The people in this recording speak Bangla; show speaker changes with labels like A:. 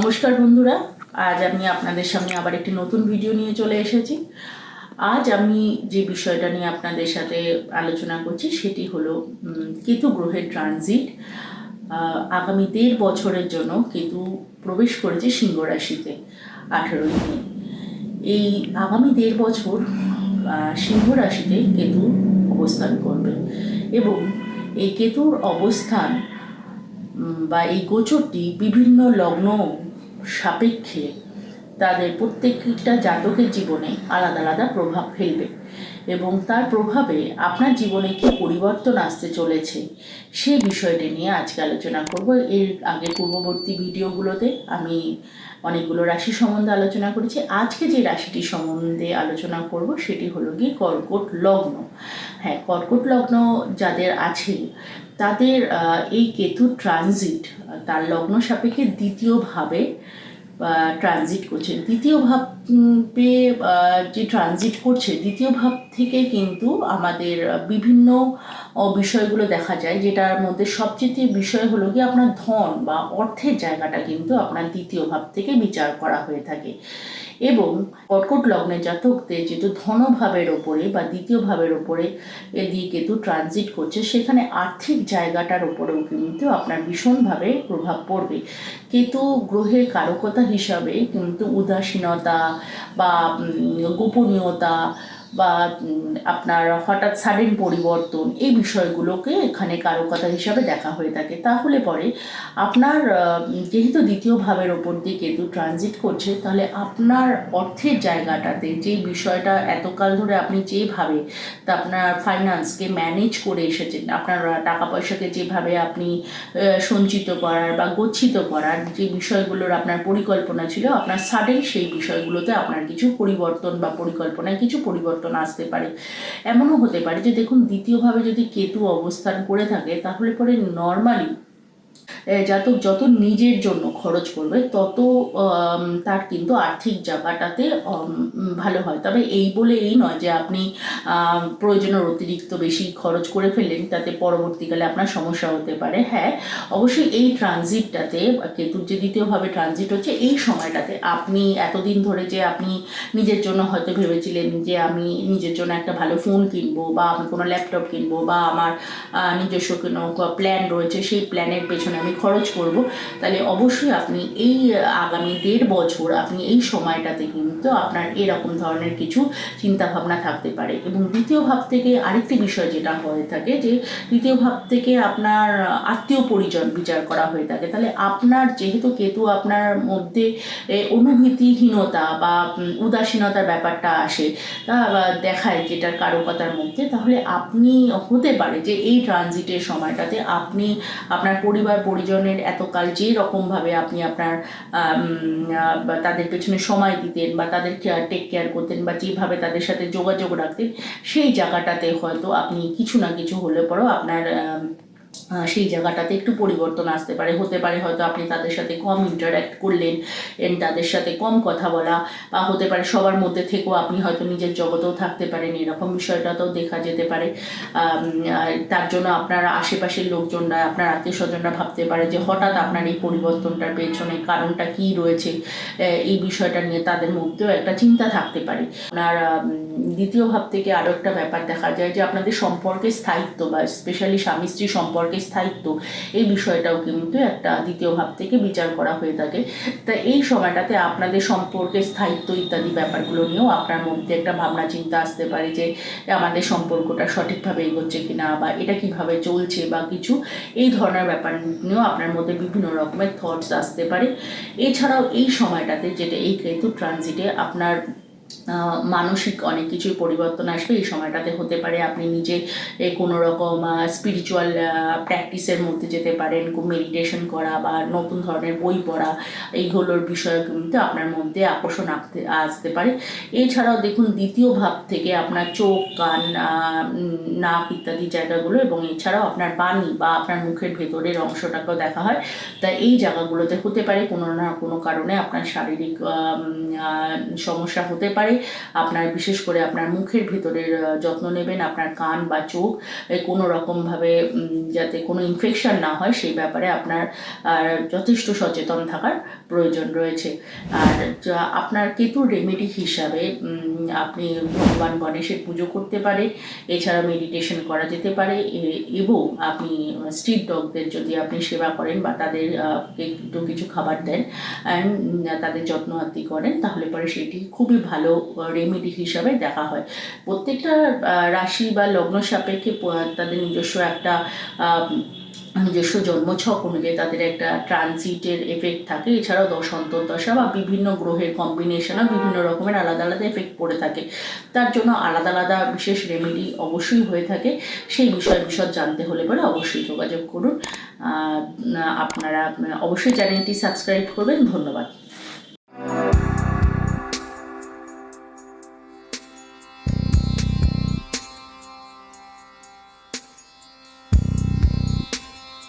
A: নমস্কার বন্ধুরা, আজ আমি আপনাদের সামনে আবার একটি নতুন ভিডিও নিয়ে চলে এসেছি। আজ আমি যে বিষয়টা নিয়ে আপনাদের সাথে আলোচনা করছি, সেটি হলো কেতু গ্রহের ট্রানজিট আগামী দেড় বছরের জন্য কেতু প্রবেশ করেছে সিংহ রাশিতে আঠেরোই মে এই আগামী দেড় বছর সিংহ রাশিতে কেতু অবস্থান করবে এবং এই কেতুর অবস্থান বা এই গোচরটি বিভিন্ন লগ্ন সাপেক্ষে তাদের প্রত্যেকটা জাতকের জীবনে আলাদা আলাদা প্রভাব ফেলবে এবং তার প্রভাবে আপনার জীবনে কি পরিবর্তন আসতে চলেছে সে বিষয়টি নিয়ে আজকে আলোচনা করব। এর আগে পূর্ববর্তী ভিডিওগুলোতে আমি অনেকগুলো রাশি সম্বন্ধে আলোচনা করেছি। আজকে যে রাশিটি সম্বন্ধে আলোচনা করব সেটি হলো গিয়ে কর্কট লগ্ন। হ্যাঁ কর্কট লগ্ন যাদের আছে তাদের এই কেতু ট্রানজিট তার লগ্ন সাপেক্ষে দ্বিতীয়ভাবে ট্রানজিট করছে। দ্বিতীয় ভাব যে ট্রানজিট করছে, দ্বিতীয় ভাব থেকে কিন্তু আমাদের বিভিন্ন বিষয়গুলো দেখা যায়, যেটার মধ্যে সবচেয়ে বিষয় হলো কি আপনার ধন বা অর্থের জায়গাটা কিন্তু আপনার দ্বিতীয় ভাব থেকে বিচার করা হয়ে থাকে। এবং কর্কট লগ্নে জাতকদের যেহেতু ধনভাবের ওপরে বা দ্বিতীয় ভাবের ওপরে দিয়ে কেতু ট্রানজিট করছে, সেখানে আর্থিক জায়গাটার ওপরেও কিন্তু আপনার ভীষণভাবে প্রভাব পড়বে। কেতু গ্রহের কারকতা হিসাবে কিন্তু উদাসীনতা বা গোপনীয়তা বা আপনার হঠাৎ সাডেন পরিবর্তন এই বিষয়গুলোকে এখানে কারকতা হিসাবে দেখা হয়ে থাকে। তাহলে পরে আপনার যেহেতু দ্বিতীয় ভাবের ওপর দিয়ে কেতু ট্রানজিট করছে, তাহলে আপনার অর্থের জায়গাটাতে যে বিষয়টা এতকাল ধরে আপনি যেভাবে তা আপনার ফাইন্যান্সকে ম্যানেজ করে এসেছেন, আপনার টাকা পয়সাকে যেভাবে আপনি সঞ্চিত করার বা গচ্ছিত করার যে বিষয়গুলোর আপনার পরিকল্পনা ছিল, আপনার সাডেন সেই বিষয়গুলোতে আপনার কিছু পরিবর্তন বা পরিকল্পনায় কিছু পরিবর্তন আসতে পারে। এমনও হতে পারে যে দেখুন দ্বিতীয়ভাবে যদি কেতু অবস্থান করে থাকে তাহলে পরে নর্মালি জাতক যত নিজের জন্য খরচ করবে, তত তার কিন্তু আর্থিক জায়গাটাতে ভালো হয়। তবে এই বলে এই নয় যে আপনি প্রয়োজনের অতিরিক্ত বেশি খরচ করে ফেললেন, তাতে পরবর্তীকালে আপনার সমস্যা হতে পারে। হ্যাঁ অবশ্যই এই ট্রানজিটটাতে কেতুর যে দ্বিতীয়ভাবে ট্রানজিট হচ্ছে, এই সময়টাতে আপনি এতদিন ধরে যে আপনি নিজের জন্য হয়তো ভেবেছিলেন যে আমি নিজের জন্য একটা ভালো ফোন কিনবো, বা আমি কোনো ল্যাপটপ কিনবো, বা আমার নিজস্ব কোনো প্ল্যান রয়েছে, সেই প্ল্যানের পেছনে আমি খরচ করব, তাহলে অবশ্যই আপনি এই আগামী দেড় বছর আপনি এই সময়টাতে কিন্তু আপনার এরকম ধরনের কিছু চিন্তা ভাবনা থাকতে পারে। এবং দ্বিতীয় ভাব থেকে আরেকটি বিষয় যেটা হয়ে থাকে যে দ্বিতীয় ভাব থেকে আপনার আত্মীয় পরিজন বিচার করা হয়ে থাকে। তাহলে আপনার যেহেতু কেতু আপনার মধ্যে অনুভূতিহীনতা বা উদাসীনতার ব্যাপারটা আসে, তা দেখায় যেটার কারকতার মধ্যে, তাহলে আপনি হতে পারে যে, এই ট্রানজিটের সময়টাতে আপনি আপনার পরিবার পরিজনের এতকাল যে রকমভাবে আপনি আপনার তাদের পেছনে সময় দিতেন বা তাদের টেক কেয়ার করতেন বা যেভাবে তাদের সাথে যোগাযোগ রাখতেন, সেই জায়গাটাতে হয়তো আপনি কিছু না কিছু হলে পরেও আপনার সেই জায়গাটাতে একটু পরিবর্তন আসতে পারে। হতে পারে হয়তো আপনি তাদের সাথে কম ইন্টারাক্ট করলেন এন তাদের সাথে কম কথা বলা বা হতে পারে সবার মধ্যে থেকেও আপনি হয়তো নিজের জগতেও থাকতে পারেন, এরকম বিষয়টাতেও দেখা যেতে পারে। তার জন্য আপনার আশেপাশের লোকজনরা, আপনার আত্মীয় স্বজনরা ভাবতে পারে যে হঠাৎ আপনার এই পরিবর্তনটার পেছনে কারণটা কি রয়েছে এই বিষয়টা নিয়ে তাদের মধ্যেও একটা চিন্তা থাকতে পারে। আপনার দ্বিতীয় ভাব থেকে আরও একটা ব্যাপার দেখা যায় যে আপনাদের সম্পর্কের স্থায়িত্ব বা স্পেশালি স্বামী স্ত্রী সম্পর্কের স্থায়িত্ব এই বিষয়টাও কিন্তু একটা দ্বিতীয় ভাব থেকে বিচার করা হয়ে থাকে। তা এই সময়টাতে আপনাদের সম্পর্কের স্থায়িত্ব ইত্যাদি ব্যাপারগুলো নিয়েও আপনার মধ্যে একটা ভাবনা চিন্তা আসতে পারে যে আমাদের সম্পর্কটা সঠিকভাবে এগোচ্ছে কি না বা এটা কীভাবে চলছে বা কিছু এই ধরনের ব্যাপার নিয়েও আপনার মধ্যে বিভিন্ন রকমের থটস আসতে পারে। এছাড়াও এই সময়টাতে যেটা এই কেতু ট্রানজিটে আপনার মানসিক অনেক কিছুই পরিবর্তন আসবে। এই সময়টাতে হতে পারে আপনি নিজে কোনো রকম স্পিরিচুয়াল প্র্যাকটিসের মধ্যে যেতে পারেন মেডিটেশন করা বা নতুন ধরনের বই পড়া, এইগুলোর বিষয়ে কিন্তু আপনার মধ্যে আকর্ষণ আসতে আসতে পারে। এছাড়াও দেখুন, দ্বিতীয় ভাব থেকে আপনার চোখ, কান নাক ইত্যাদি জায়গাগুলো এবং এছাড়াও আপনার বাণী বা আপনার মুখের ভেতরের অংশটাকেও দেখা হয়। তাই এই জায়গাগুলোতে হতে পারে, কোনো না কোনো কারণে আপনার শারীরিক সমস্যা হতে পারে। পারে। আপনার বিশেষ করে আপনার মুখের ভিতরের যত্ন নেবেন, আপনার কান বা চোখ কোনো রকমভাবে যাতে কোনো ইনফেকশন না হয়, সেই ব্যাপারে আপনার যথেষ্ট সচেতন থাকার প্রয়োজন রয়েছে। আর আপনার কেতুর রেমেডি হিসাবে আপনি ভগবান গণেশের পুজো করতে পারে, এছাড়া মেডিটেশন করা যেতে পারে এবং আপনি স্ট্রিট ডগদের যদি আপনি সেবা করেন বা তাদের একটু কিছু খাবার দেন অ্যান্ড তাদের যত্ন আত্তি করেন, তাহলে পরে সেটি খুবই ভালো রেমেডি হিসাবে দেখা হয়। প্রত্যেকটা রাশি বা লগ্ন সাপেক্ষে তাদের নিজস্ব একটা নিজস্ব জন্মছক অনুযায়ী তাদের একটা ট্রানজিটের এফেক্ট থাকে। এছাড়াও দশ, অন্তর্দশা বা বিভিন্ন গ্রহের কম্বিনেশনও বিভিন্ন রকমের আলাদা আলাদা এফেক্ট পড়ে থাকে। তার জন্য আলাদা আলাদা বিশেষ রেমেডি অবশ্যই হয়ে থাকে। সেই বিষয় বিশদ জানতে হলে পরে অবশ্যই যোগাযোগ করুন। আপনারা অবশ্যই চ্যানেলটি সাবস্ক্রাইব করবেন। ধন্যবাদ।